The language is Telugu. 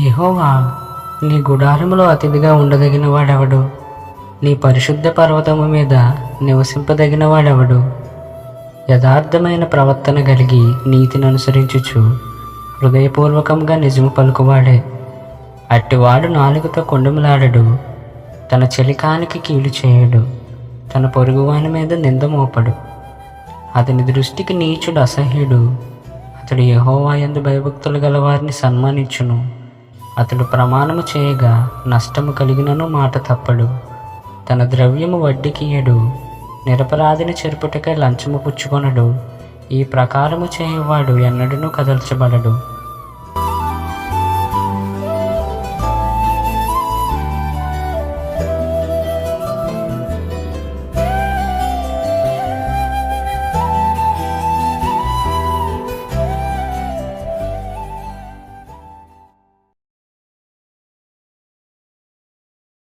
యహోవా నీ గుడారములో అతిథిగా ఉండదగిన వాడెవడు? నీ పరిశుద్ధ పర్వతము మీద నివసింపదగిన వాడెవడు? యథార్థమైన ప్రవర్తన కలిగి నీతిని అనుసరించుచు హృదయపూర్వకంగా నిజము పలుకువాడే. అట్టివాడు నాలుగుతో కొండములాడడు తన చెలికానికి కీలు చేయడు తన పొరుగువాని మీద నింద మోపడు. అతని దృష్టికి నీచుడు అసహ్యుడు అతడు యహోవాయందు భయభక్తులు గల వారిని సన్మానించును. అతడు ప్రమాణము చేయగా నష్టము కలిగినను మాట తప్పడు. తన ద్రవ్యము వడ్డీకియడు నిరపరాధిని చెరుపుటకై లంచము పుచ్చుకొనడు. ఈ ప్రకారము చేయవాడు ఎన్నడనూ కదల్చబడడు.